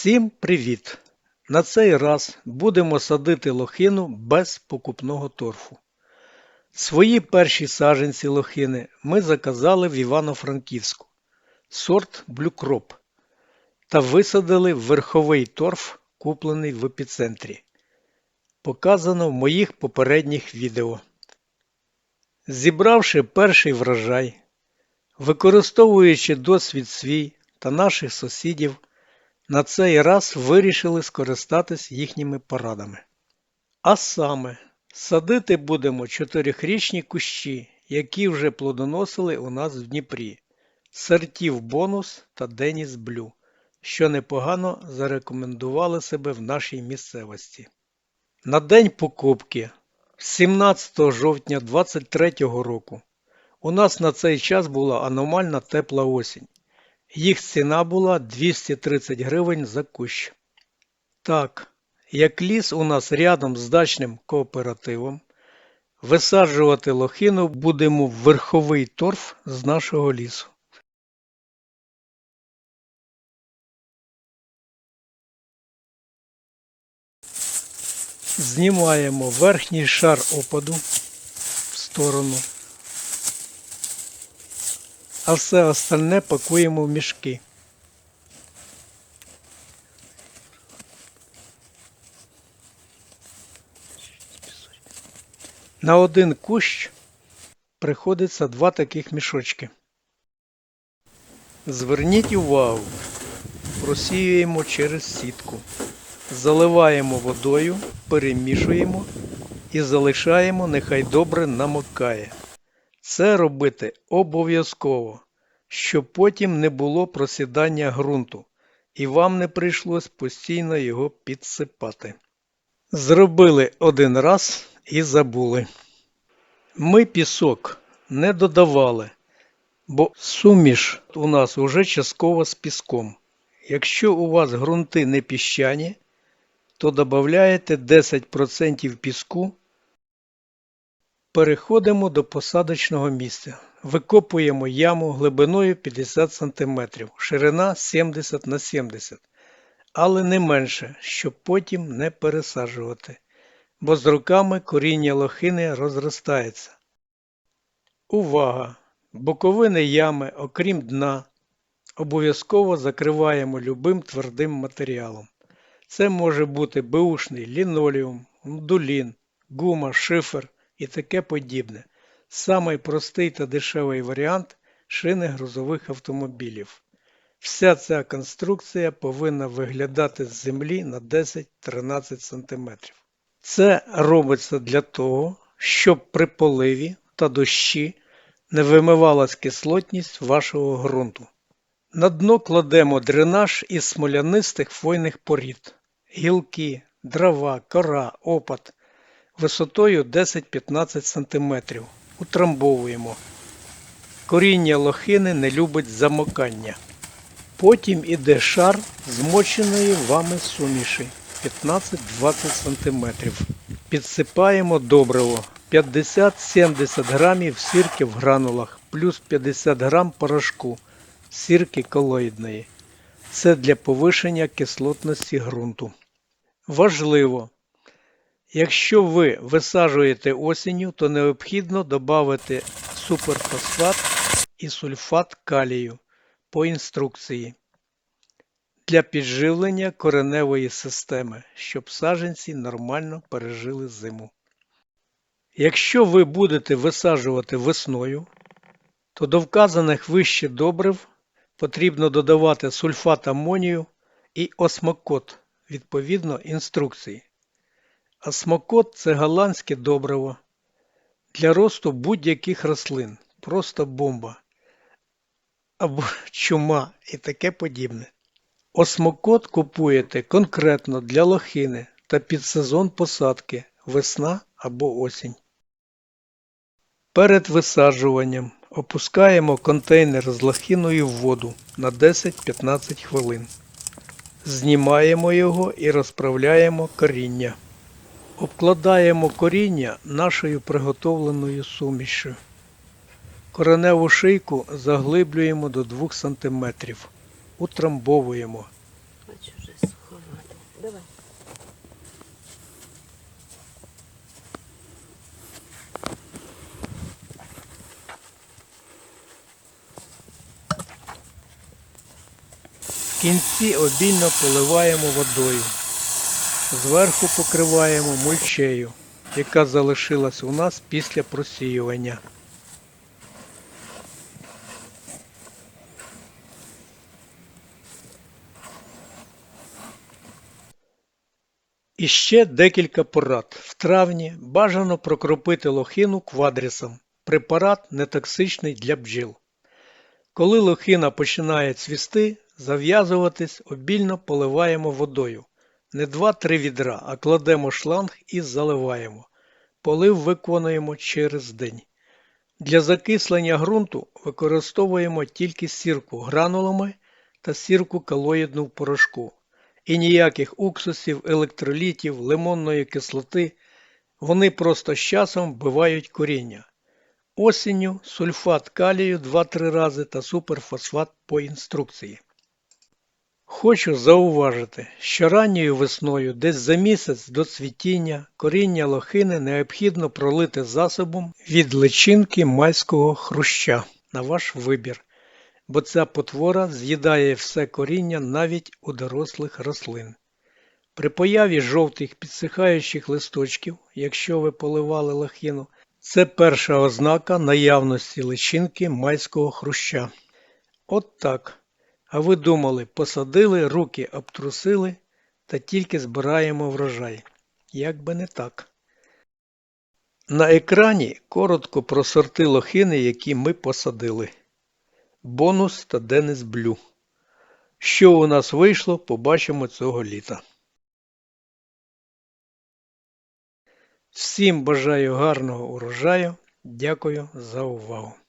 Всім привіт! На цей раз будемо садити лохину без покупного торфу. Свої перші саджанці лохини ми заказали в Івано-Франківську, сорт блюкроп, та висадили верховий торф, куплений в епіцентрі. Показано в моїх попередніх відео. Зібравши перший врожай, використовуючи досвід свій та наших сусідів, на цей раз вирішили скористатись їхніми порадами. А саме, садити будемо чотирьохрічні кущі, які вже плодоносили у нас в Дніпрі, сортів бонус та Деніс Блю, що непогано зарекомендували себе в нашій місцевості. На день покупки 17 жовтня 2023 року у нас на цей час була аномальна тепла осінь. Їх ціна була 230 гривень за кущ. Так, як ліс у нас рядом з дачним кооперативом, висаджувати лохину будемо в верховий торф з нашого лісу. Знімаємо верхній шар опаду в сторону, а все остальне пакуємо в мішки. На один кущ приходиться два таких мішочки. Зверніть увагу, просіюємо через сітку, заливаємо водою, перемішуємо і залишаємо, нехай добре намокає. Це робити обов'язково, щоб потім не було просідання ґрунту і вам не прийшлось постійно його підсипати. Зробили один раз і забули. Ми пісок не додавали, бо суміш у нас уже частково з піском. Якщо у вас ґрунти не піщані, то додаєте 10% піску. Переходимо до посадочного місця. Викопуємо яму глибиною 50 см, ширина 70 на 70 але не менше, щоб потім не пересаджувати, бо з роками коріння лохини розростається. Увага! Боковини ями, окрім дна, обов'язково закриваємо любим твердим матеріалом. Це може бути беушний лінолеум, мдулін, гума, шифер і таке подібне. Самий простий та дешевий варіант шини грузових автомобілів. Вся ця конструкція повинна виглядати з землі на 10-13 см. Це робиться для того, щоб при поливі та дощі не вимивалась кислотність вашого ґрунту. На дно кладемо дренаж із смолянистих хвойних порід, гілки, дрова, кора, опад висотою 10-15 см. Утрамбовуємо. Коріння лохини не любить замокання. Потім іде шар змоченої вами суміші 15-20 см. Підсипаємо добриво 50-70 грамів сірки в гранулах плюс 50 грам порошку сірки колоїдної. Це для повишення кислотності ґрунту. Важливо! Якщо ви висаджуєте осінню, то необхідно додати суперфосфат і сульфат калію по інструкції для підживлення кореневої системи, щоб саджанці нормально пережили зиму. Якщо ви будете висаджувати весною, то до вказаних вище добрив потрібно додавати сульфат амонію і осмокот відповідно інструкції. Осмокот – це голландське добриво для росту будь-яких рослин, просто бомба або чума і таке подібне. Осмокот купуєте конкретно для лохини та під сезон посадки весна або осінь. Перед висаджуванням опускаємо контейнер з лохиною в воду на 10-15 хвилин. Знімаємо його і розправляємо коріння. Обкладаємо коріння нашою приготовленою сумішю. Кореневу шийку заглиблюємо до 2 см. Утрамбовуємо. Бачу, вже схоже. Давай. В кінці обільно поливаємо водою. Зверху покриваємо мульчею, яка залишилась у нас після просіювання. І ще декілька порад. В травні бажано прокропити лохину квадрісом. Препарат нетоксичний для бджіл. Коли лохина починає цвісти, зав'язуватись обільно поливаємо водою. Не 2-3 відра, а кладемо шланг і заливаємо. Полив виконуємо через день. Для закислення ґрунту використовуємо тільки сірку гранулами та сірку колоїдну в порошку. І ніяких уксусів, електролітів, лимонної кислоти. Вони просто з часом вбивають коріння. Осінню сульфат калію 2-3 рази та суперфосфат по інструкції. Хочу зауважити, що ранньою весною, десь за місяць до цвітіння, коріння лохини необхідно пролити засобом від личинки майського хруща на ваш вибір, бо ця потвора з'їдає все коріння навіть у дорослих рослин. При появі жовтих підсихаючих листочків, якщо ви поливали лохину, це перша ознака наявності личинки майського хруща. От так. А ви думали, посадили, руки обтрусили та тільки збираємо врожай. Як би не так. На екрані коротко про сорти лохини, які ми посадили. Бонус та Денис Блю. Що у нас вийшло, побачимо цього літа. Всім бажаю гарного урожаю. Дякую за увагу.